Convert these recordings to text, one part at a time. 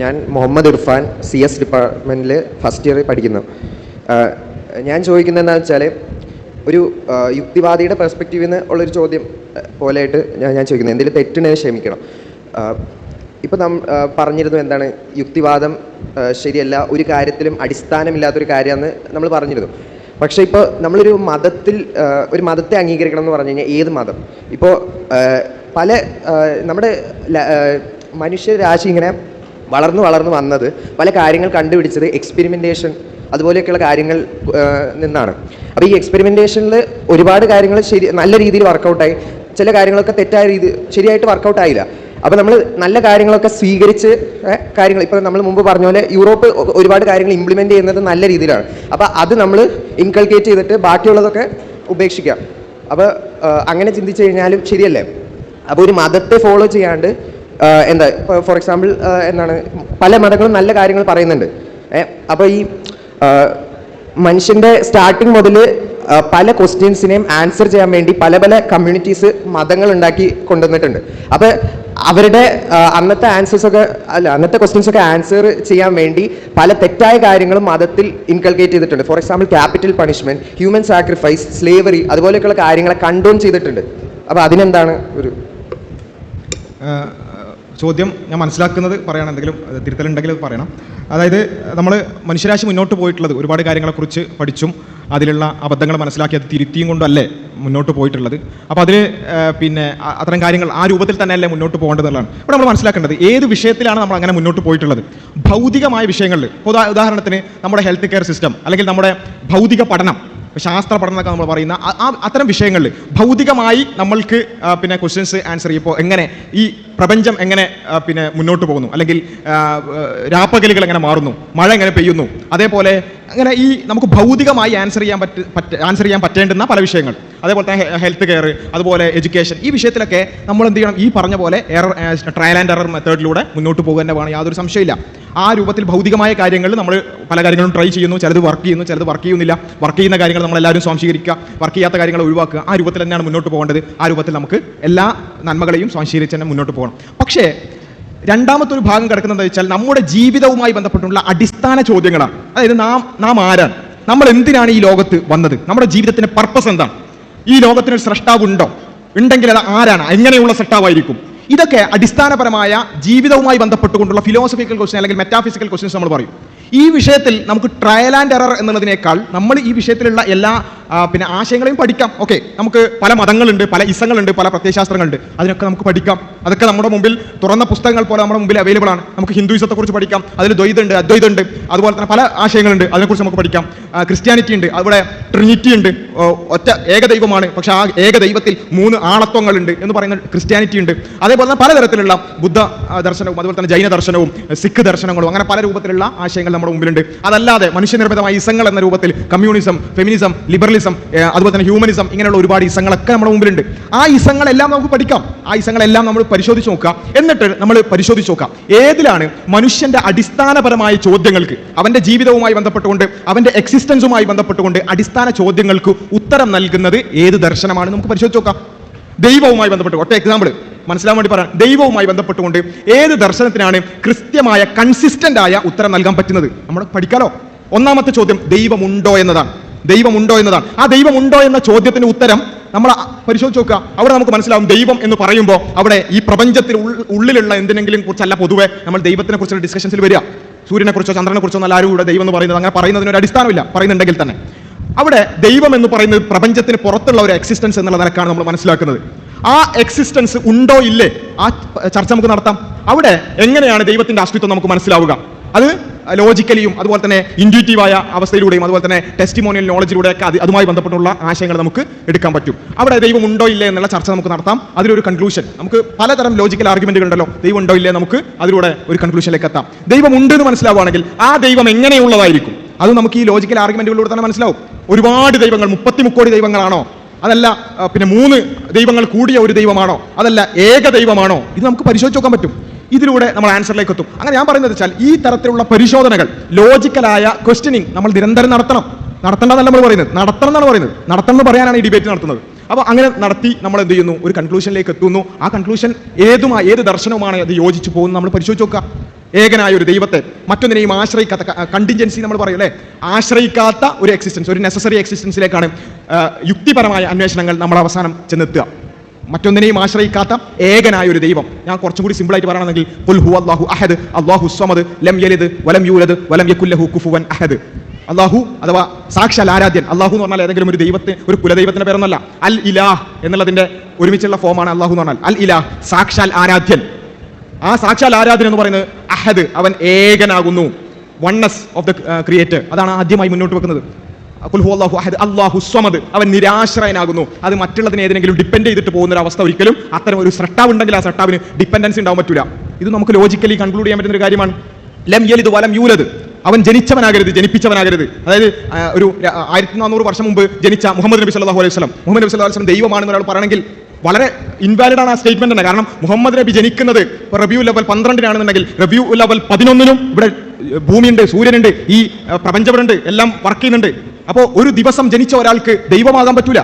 ഞാൻ Muhammad Irfan C S ഡിപ്പാർട്ട്മെന്റിൽ first year പഠിക്കുന്നു. ഞാൻ ചോദിക്കുന്നത് എന്താണെന്ന് വെച്ചാൽ ഒരു യുക്തിവാദിയുടെ പെർസ്പെക്റ്റീവിൽ നിന്ന് ഉള്ളൊരു ചോദ്യം പോലെയായിട്ട് ഞാൻ ഞാൻ ചോദിക്കുന്നത്. എന്തെങ്കിലും തെറ്റിനെ ക്ഷമിക്കണം. ഇപ്പോൾ നാം പറഞ്ഞിരുന്നു എന്താണ്? യുക്തിവാദം ശരിയല്ല ഒരു കാര്യത്തിലും അടിസ്ഥാനമില്ലാത്തൊരു കാര്യമാണ് നമ്മൾ പറഞ്ഞിരുന്നു. പക്ഷേ ഇപ്പോൾ നമ്മളൊരു മതത്തിൽ ഒരു മതത്തെ അംഗീകരിക്കണം എന്ന് പറഞ്ഞു കഴിഞ്ഞാൽ ഏത് മതം? ഇപ്പോൾ പല നമ്മുടെ മനുഷ്യരാശി ഇങ്ങനെ വളർന്നു വളർന്നു വന്നത് പല കാര്യങ്ങൾ കണ്ടുപിടിച്ചത് എക്സ്പെരിമെന്റേഷൻ അതുപോലെയൊക്കെയുള്ള കാര്യങ്ങൾ നിന്നാണ്. അപ്പോൾ ഈ എക്സ്പെരിമെന്റേഷനിൽ ഒരുപാട് കാര്യങ്ങൾ ശരി നല്ല രീതിയിൽ വർക്കൗട്ടായി ചില കാര്യങ്ങളൊക്കെ തെറ്റായ രീതി ശരിയായിട്ട് വർക്കൗട്ട് ആയില്ല. അപ്പോൾ നമ്മൾ നല്ല കാര്യങ്ങളൊക്കെ സ്വീകരിച്ച് കാര്യങ്ങൾ ഇപ്പോൾ നമ്മൾ മുമ്പ് പറഞ്ഞ പോലെ യൂറോപ്പ് ഒരുപാട് കാര്യങ്ങൾ ഇംപ്ലിമെന്റ് ചെയ്യുന്നത് നല്ല രീതിയിലാണ്. അപ്പോൾ അത് നമ്മൾ ഇൻകൾക്കേറ്റ് ചെയ്തിട്ട് ബാക്കിയുള്ളതൊക്കെ ഉപേക്ഷിക്കാം. അപ്പോൾ അങ്ങനെ ചിന്തിച്ചു കഴിഞ്ഞാലും ശരിയല്ലേ? അപ്പോൾ ഒരു മതത്തെ ഫോളോ ചെയ്യാണ്ട് എന്താ ഫോർ എക്സാമ്പിൾ എന്താണ് പല മതങ്ങളും നല്ല കാര്യങ്ങൾ പറയുന്നുണ്ട്. അപ്പോൾ ഈ മനുഷ്യന്റെ സ്റ്റാർട്ടിങ് മുതൽ പല ക്വസ്റ്റ്യൻസിനെയും ആൻസർ ചെയ്യാൻ വേണ്ടി പല പല കമ്മ്യൂണിറ്റീസ് മതങ്ങൾ ഉണ്ടാക്കി കൊണ്ടുവന്നിട്ടുണ്ട്. അപ്പോൾ അവരുടെ അന്നത്തെ ആൻസേഴ്സ് ഒക്കെ അല്ല അന്നത്തെ ക്വസ്റ്റ്യൻസ് ഒക്കെ ആൻസർ ചെയ്യാൻ വേണ്ടി പല തെറ്റായ കാര്യങ്ങളും മതത്തിൽ ഇൻകൾക്കേറ്റ് ചെയ്തിട്ടുണ്ട്. For example capital punishment human sacrifice slavery അതുപോലെയൊക്കെയുള്ള കാര്യങ്ങളെ കണ്ടോൺ ചെയ്തിട്ടുണ്ട്. അപ്പോൾ അതിനെന്താണ് ഒരു ചോദ്യം ഞാൻ മനസ്സിലാക്കുന്നത് പറയണം എന്തെങ്കിലും തിരുത്തലുണ്ടെങ്കിൽ പറയണം. അതായത് നമ്മൾ മനുഷ്യരാശി മുന്നോട്ട് പോയിട്ടുള്ളത് ഒരുപാട് കാര്യങ്ങളെക്കുറിച്ച് പഠിച്ചും അതിലുള്ള അബദ്ധങ്ങൾ മനസ്സിലാക്കി അത് തിരുത്തിയും കൊണ്ടല്ലേ മുന്നോട്ട് പോയിട്ടുള്ളത്. അപ്പോൾ അതിൽ പിന്നെ അത്തരം കാര്യങ്ങൾ ആ രൂപത്തിൽ തന്നെയല്ലേ മുന്നോട്ട് പോകേണ്ടതെന്നുള്ളതാണ്. ഇവിടെ നമ്മൾ മനസ്സിലാക്കേണ്ടത് ഏത് വിഷയത്തിലാണ് നമ്മൾ അങ്ങനെ മുന്നോട്ട് പോയിട്ടുള്ളത്? ഭൗതികമായ വിഷയങ്ങളിൽ ഉദാ ഉദാഹരണത്തിന് നമ്മുടെ ഹെൽത്ത് കെയർ സിസ്റ്റം അല്ലെങ്കിൽ നമ്മുടെ ഭൗതിക പഠനം ശാസ്ത്ര പഠനം എന്നൊക്കെ നമ്മൾ പറയുന്ന അത്തരം വിഷയങ്ങളിൽ ഭൗതികമായി നമ്മൾക്ക് പിന്നെ ക്വസ്റ്റ്യൻസ് ആൻസർ ചെയ്യുമ്പോൾ എങ്ങനെ ഈ പ്രപഞ്ചം എങ്ങനെ പിന്നെ മുന്നോട്ട് പോകുന്നു? അല്ലെങ്കിൽ രാപ്പകലുകൾ എങ്ങനെ മാറുന്നു? മഴ എങ്ങനെ പെയ്യുന്നു? അതേപോലെ അങ്ങനെ ഈ നമുക്ക് ഭൗതികമായി ആൻസർ ചെയ്യാൻ പറ്റ പറ്റ ആൻസർ ചെയ്യാൻ പറ്റേണ്ടുന്ന പല വിഷയങ്ങൾ. അതേപോലെ തന്നെ ഹെൽത്ത് കെയർ അതുപോലെ എഡ്യൂക്കേഷൻ ഈ വിഷയത്തിലൊക്കെ നമ്മൾ എന്ത് ചെയ്യണം? ഈ പറഞ്ഞ പോലെ എറർ ട്രയൽ ആൻഡ് എറർ മെത്തേഡിലൂടെ മുന്നോട്ട് പോകുക വേണം യാതൊരു സംശയമില്ല ആ രൂപത്തിൽ ഭൗതികമായ കാര്യങ്ങൾ നമ്മൾ പല കാര്യങ്ങളും ട്രൈ ചെയ്യുന്നു. ചിലത് വർക്ക് ചെയ്യുന്നു ചിലത് വർക്ക് ചെയ്യുന്നില്ല. വർക്ക് ചെയ്യുന്ന കാര്യങ്ങൾ നമ്മൾ എല്ലാവരും സ്വാംശീകരിക്കുക. വർക്ക് ചെയ്യാത്ത കാര്യങ്ങൾ ഒഴിവാക്കുക. ആ രൂപത്തിൽ തന്നെയാണ് മുന്നോട്ട് പോകേണ്ടത്. ആ രൂപത്തിൽ നമുക്ക് എല്ലാ നന്മകളെയും സ്വാംശീകരിച്ച് തന്നെ മുന്നോട്ട് പോകണം. പക്ഷേ രണ്ടാമത്തെ ഒരു ഭാഗം കിടക്കുന്നത് വെച്ചാൽ നമ്മുടെ ജീവിതവുമായി ബന്ധപ്പെട്ടുള്ള അടിസ്ഥാന ചോദ്യങ്ങളാണ്. അതായത് നാം നാം ആരാണ്? നമ്മൾ എന്തിനാണ് ഈ ലോകത്ത് വന്നത്? നമ്മുടെ ജീവിതത്തിന്റെ പർപ്പസ് എന്താണ്? ഈ ലോകത്തിനൊരു സൃഷ്ടാവ് ഉണ്ടോ? ഉണ്ടെങ്കിൽ അത് ആരാണ്? എങ്ങനെയുള്ള സൃഷ്ടാവായിരിക്കും ഇതൊക്കെ അടിസ്ഥാനപരമായ ജീവിതവുമായി ബന്ധപ്പെട്ടുകൊണ്ടുള്ള ഫിലോസഫിക്കൽ ക്വസ്റ്റ്യൻ അല്ലെങ്കിൽ മെറ്റാഫിസിക്കൽ ക്വസ്റ്റ്യൻസ് നമ്മൾ പറയും. ഈ വിഷയത്തിൽ നമുക്ക് ട്രയൽ ആൻഡ് എറർ എന്നുള്ളതിനേക്കാൾ നമ്മൾ ഈ വിഷയത്തിലുള്ള എല്ലാ പിന്നെ ആശയങ്ങളെയും പഠിക്കാം. ഓക്കെ നമുക്ക് പല മതങ്ങളുണ്ട് പല ഇസങ്ങളുണ്ട് പല പ്രത്യയശാസ്ത്രങ്ങളുണ്ട്. അതിനൊക്കെ നമുക്ക് പഠിക്കാം. അതൊക്കെ നമ്മുടെ മുമ്പിൽ തുറന്ന പുസ്തകങ്ങൾ പോലെ നമ്മുടെ മുമ്പിൽ അവൈലബിൾ ആണ്. നമുക്ക് ഹിന്ദുയിസത്തെക്കുറിച്ച് പഠിക്കാം. അതിൽ ദ്വൈതുണ്ട് അദ്വൈതുണ്ട് അതുപോലെ തന്നെ പല ആശയങ്ങളുണ്ട്. അതിനെക്കുറിച്ച് നമുക്ക് പഠിക്കാം. ക്രിസ്ത്യാനിറ്റി ഉണ്ട്. അവിടെ ട്രിനിറ്റി ഉണ്ട്. ഒറ്റ ഏകദൈവമാണ്. പക്ഷെ ആ ഏകദൈവത്തിൽ മൂന്ന് ആളത്വങ്ങളുണ്ട് എന്ന് പറയുന്ന ക്രിസ്ത്യാനിറ്റി ഉണ്ട്. അതേപോലെ തന്നെ പലതരത്തിലുള്ള ബുദ്ധ ദർശനവും അതുപോലെ തന്നെ ജൈന ദർശനവും സിഖ് ദർശനങ്ങളും അങ്ങനെ പല രൂപത്തിലുള്ള ആശയങ്ങൾ നമ്മുടെ മുമ്പിലുണ്ട്. അതല്ലാതെ മനുഷ്യനിർമ്മിതമായ ഇസങ്ങൾ എന്ന രൂപത്തിൽ കമ്മ്യൂണിസം ഫെമിനിസം ലിബറലിസം അതുപോലെ തന്നെ ഹ്യൂമനിസം ഇങ്ങനെയുള്ള ഒരുപാട് ഇസങ്ങളൊക്കെ നമ്മുടെ മുമ്പിലുണ്ട്. ആ ഇസങ്ങളെല്ലാം നമുക്ക് പഠിക്കാം. ആ ഇസങ്ങളെല്ലാം നമ്മൾ പരിശോധിച്ച് നോക്കാം എന്നിട്ട് നമ്മൾ പരിശോധിച്ച് നോക്കാം ഏതിലാണ് മനുഷ്യന്റെ അടിസ്ഥാനപരമായ ചോദ്യങ്ങൾക്ക് അവന്റെ ജീവിതവുമായി ബന്ധപ്പെട്ടുകൊണ്ട് അവന്റെ എക്സിസ്റ്റൻസുമായി ബന്ധപ്പെട്ടുകൊണ്ട് അടിസ്ഥാന ചോദ്യങ്ങൾക്ക് ഉത്തരം നൽകുന്നത് ഏത് ദർശനമാണ്? നമുക്ക് പരിശോധിച്ച് നോക്കാം. ദൈവവുമായി ബന്ധപ്പെട്ട് ഒറ്റ എക്സാമ്പിൾ മനസ്സിലാൻ വേണ്ടി പറയാം ദൈവവുമായി ബന്ധപ്പെട്ടുകൊണ്ട് ഏത് ദർശനത്തിനാണ് കൃത്യമായ കൺസിസ്റ്റന്റ് ആയ ഉത്തരം നൽകാൻ പറ്റുന്നത്? നമ്മൾ പഠിക്കാലോ? ഒന്നാമത്തെ ചോദ്യം ദൈവമുണ്ടോ എന്നതാണ്. ദൈവമുണ്ടോ എന്നതാണ്. ആ ദൈവമുണ്ടോ എന്ന ചോദ്യത്തിന് ഉത്തരം നമ്മൾ പരിശോധിച്ച് നോക്കുക. അവിടെ നമുക്ക് മനസ്സിലാവും ദൈവം എന്ന് പറയുമ്പോൾ അവിടെ ഈ പ്രപഞ്ചത്തിൽ ഉള്ളിലുള്ള എന്തിനെങ്കിലും കുറിച്ചല്ല പൊതുവെ നമ്മൾ ദൈവത്തിനെ കുറിച്ചുള്ള ഡിസ്കഷൻസിൽ വരിക. സൂര്യനെ കുറിച്ചോ ചന്ദ്രനെ കുറിച്ചോ നല്ല ആരും കൂടെ ദൈവം എന്ന് പറയുന്നത്. അങ്ങനെ പറയുന്നതിന് ഒരു അടിസ്ഥാനമില്ല. പറയുന്നുണ്ടെങ്കിൽ തന്നെ. അവിടെ ദൈവം എന്ന് പറയുന്നത് പ്രപഞ്ചത്തിന് പുറത്തുള്ള ഒരു എക്സിസ്റ്റൻസ് എന്നുള്ള നിലക്കാണ് നമ്മൾ മനസ്സിലാക്കുന്നത്. ആ എക്സിസ്റ്റൻസ് ഉണ്ടോ ഇല്ലേ? ആ ചർച്ച നമുക്ക് നടത്താം. അവിടെ എങ്ങനെയാണ് ദൈവത്തിന്റെ അസ്തിത്വം നമുക്ക് മനസ്സിലാവുക? അത് ലോജിക്കലിയും അതുപോലെ തന്നെ ഇൻഡ്യൂറ്റീവായ അവസ്ഥയിലൂടെയും അതുപോലെ തന്നെ ടെസ്റ്റിമോണിയൽ നോളജിലൂടെ ഒക്കെ അത് അതുമായി ബന്ധപ്പെട്ടുള്ള ആശയങ്ങൾ നമുക്ക് എടുക്കാൻ പറ്റും. അവിടെ ദൈവം ഉണ്ടോ ഇല്ലേ എന്നുള്ള ചർച്ച നമുക്ക് നടത്താം. അതിലൊരു കൺക്ലൂഷൻ നമുക്ക് പലതരം ലോജിക്കൽ ആർഗ്യുമെന്റുകൾ ഉണ്ടല്ലോ ദൈവം ഉണ്ടോ ഇല്ലേ നമുക്ക് അതിലൂടെ ഒരു കൺക്ലൂഷനിലേക്ക് എത്താം. ദൈവം ഉണ്ട് എന്ന് മനസ്സിലാവുകയാണെങ്കിൽ ആ ദൈവം എങ്ങനെയുള്ളതായിരിക്കും? അത് നമുക്ക് ഈ ലോജിക്കൽ ആർഗ്യുമെന്റുകളിലൂടെ തന്നെ മനസ്സിലാവും. ഒരുപാട് ദൈവങ്ങൾ മുപ്പത്തി മുക്കോടി ദൈവങ്ങളാണോ? അതല്ല പിന്നെ മൂന്ന് ദൈവങ്ങൾ കൂടിയ ഒരു ദൈവമാണോ? അതല്ല ഏക ദൈവമാണോ? ഇത് നമുക്ക് പരിശോധിച്ച് നോക്കാൻ പറ്റും. ഇതിലൂടെ നമ്മൾ ആൻസറിലേക്ക് എത്തും അങ്ങനെ ഞാൻ പറയുന്നത് വെച്ചാൽ ഈ തരത്തിലുള്ള പരിശോധനകൾ ലോജിക്കലായ ക്വസ്റ്റ്യനിങ് നമ്മൾ നിരന്തരം നടത്തണം. നടത്തേണ്ടതല്ല നമ്മൾ പറയുന്നത്. നടത്തണം എന്നാണ് പറയുന്നത്. നടത്തണം എന്ന് പറയാനാണ് ഈ ഡിബേറ്റ് നടത്തുന്നത്. അപ്പോൾ അങ്ങനെ നടത്തി നമ്മൾ എന്ത് ചെയ്യുന്നു? ഒരു കൺക്ലൂഷനിലേക്ക് എത്തുന്നു. ആ കൺക്ലൂഷൻ ഏതുമാ ഏത് ദർശനവുമാണ് അത് യോജിച്ചു പോകുന്നത് നമ്മൾ പരിശോധിച്ച് നോക്കുക. ഏകനായ ഒരു ദൈവത്തെ മറ്റൊന്നിനെയും ആശ്രയിക്കാത്ത കണ്ടിൻജൻസി നമ്മൾ പറയും അല്ലേ? ആശ്രയിക്കാത്ത ഒരു എക്സിസ്റ്റൻസ് ഒരു നെസസറി എക്സിസ്റ്റൻസിലേക്കാണ് യുക്തിപരമായ അന്വേഷണങ്ങൾ നമ്മൾ അവസാനം ചെന്നെത്തുക. മറ്റൊന്നിനെയും ആശ്രയിക്കാത്ത ഏകനായ ഒരു ദൈവം. ഞാൻ കുറച്ചും കൂടി സിമ്പിളായിട്ട് പറയണമെങ്കിൽ ഖുൽ ഹു അല്ലാഹു അഹദ് അള്ളാഹു സ്വമദ് ലം യലിദ് വലം യൂലദ് വലം യകുല്ലഹു കുഫുവൻ അഹദ്. അള്ളാഹു അഥവാ സാക്ഷാൽ ആരാധ്യൻ അള്ളാഹു എന്ന് പറഞ്ഞാൽ ഏതെങ്കിലും ഒരു ദൈവത്തെ ഒരു കുലദൈവത്തിന്റെ പേരൊന്നല്ല. അൽ ഇലാഹ് എന്നുള്ളതിന്റെ ഒരുമിച്ചുള്ള ഫോമാണ് അള്ളാഹു എന്ന് പറഞ്ഞാൽ. അൽ ഇലാഹ് സാക്ഷാൽ ആരാധ്യൻ. ആ സാക്ഷാൽ ആരാധ്യൻ എന്ന് പറയുന്നത് അഹദ് അവൻ ഏകനാകുന്നു. Oneness of the creator. അതാണ് ആദ്യമായി മുന്നോട്ട് വെക്കുന്നത്. ഖുൽ ഹു അല്ലാഹു അഹദ് അല്ലാഹു സ്വമദ്. അവൻ നിരാശ്രയനാകുന്നു. അത് മറ്റുള്ളതിനെ ഏതെങ്കിലും ഡിപ്പെൻഡ് ചെയ്തിട്ട് പോകുന്ന ഒരു അവസ്ഥ ഒരിക്കലും അത്തരം ഒരു സ്രട്ടാവ് ഉണ്ടെങ്കിൽ ആ സ്രട്ടാവിന് ഡിപ്പെൻഡൻസി ഉണ്ടാവാൻ പറ്റില്ല ഇത് നമുക്ക് ലോജിക്കലി കൺക്ലൂഡ് ചെയ്യാൻ പറ്റുന്ന ഒരു കാര്യമാണ്. ലം യലിത് വലം യൂലത് അവൻ ജനിച്ചവനാകരുത് ജനിപ്പിച്ചവനാകരുത്. അതായത് ഒരു ആയിരത്തി നാനൂറ് വർഷം മുമ്പ് ജനിച്ച മുഹമ്മദ് നബി സല്ലാഹു അലൈഹി വസ്ലം മുഹമ്മദ് നബി സല്ലല്ലാഹു അലൈഹി വസല്ലം ദൈവമാണെന്ന് ഒരാൾ പറയണമെങ്കിൽ വളരെ ഇൻവാലിഡ് ആണ് ആ സ്റ്റേറ്റ്മെന്റ് തന്നെ. കാരണം മുഹമ്മദ് നബി ജനിക്കുന്നത് റബ്യൂ ലെവൽ പന്ത്രണ്ടിനാണെന്നുണ്ടെങ്കിൽ റബ്യൂ ലെവൽ പതിനൊന്നിനും ഇവിടെ ഭൂമിയുണ്ട് സൂര്യനുണ്ട് ഈ പ്രപഞ്ചമുണ്ട് എല്ലാം വർക്ക് ചെയ്യുന്നുണ്ട്. അപ്പോൾ ഒരു ദിവസം ജനിച്ച ഒരാൾക്ക് ദൈവമാകാൻ പറ്റൂല.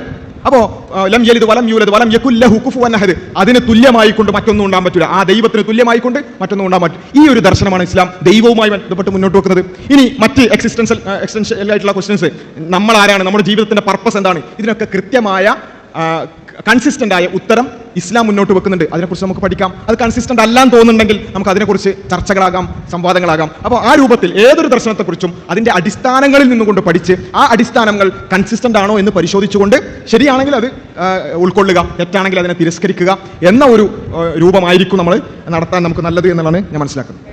അപ്പോ ആ, ലം ജലിത് വലം യൂലത് വലം യക്കുല്ല ഹുക്കുഫു അഹദ്. അതിന് തുല്യമായി കൊണ്ട് മറ്റൊന്നും ഉണ്ടാകാൻ പറ്റില്ല ആ ദൈവത്തിന് തുല്യമായി കൊണ്ട് മറ്റൊന്നും ഉണ്ടാകാൻ പറ്റും ഈ ഒരു ദർശനമാണ് ഇസ്ലാം. ദൈവവുമായി ബന്ധപ്പെട്ട് മുന്നോട്ട് വെക്കുന്നത്. ഇനി മറ്റ് എക്സിസ്റ്റൻഷ്യൽ എക്സ്റ്റൻഷ്യൽ ആയിട്ടുള്ള ക്വസ്റ്റ്യൻസ് നമ്മൾ ആരാണ്? നമ്മുടെ ജീവിതത്തിന്റെ പർപ്പസ് എന്താണ്? ഇതിനൊക്കെ കൃത്യമായ കൺസിസ്റ്റന്റ് ആയ ഉത്തരം ഇസ്ലാം മുന്നോട്ട് വെക്കുന്നുണ്ട്. അതിനെക്കുറിച്ച് നമുക്ക് പഠിക്കാം. അത് കൺസിസ്റ്റന്റ് അല്ലാന്ന് തോന്നുന്നുണ്ടെങ്കിൽ നമുക്ക് അതിനെക്കുറിച്ച് ചർച്ചകളാകാം സംവാദങ്ങളാകാം. അപ്പോൾ ആ രൂപത്തിൽ ഏതൊരു ദർശനത്തെക്കുറിച്ചും അതിന്റെ അടിസ്ഥാനങ്ങളിൽ നിന്നുകൊണ്ട് പഠിച്ച് ആ അടിസ്ഥാനങ്ങൾ കൺസിസ്റ്റന്റ് ആണോ എന്ന് പരിശോധിച്ചുകൊണ്ട് ശരിയാണെങ്കിൽ അത് ഉൾക്കൊള്ളുക തെറ്റാണെങ്കിൽ അതിനെ തിരസ്കരിക്കുക എന്ന ഒരു രൂപമായിരിക്കും നമ്മൾ നടത്താൻ നമുക്ക് നല്ലത് എന്നുള്ളതാണ് ഞാൻ മനസ്സിലാക്കുന്നത്.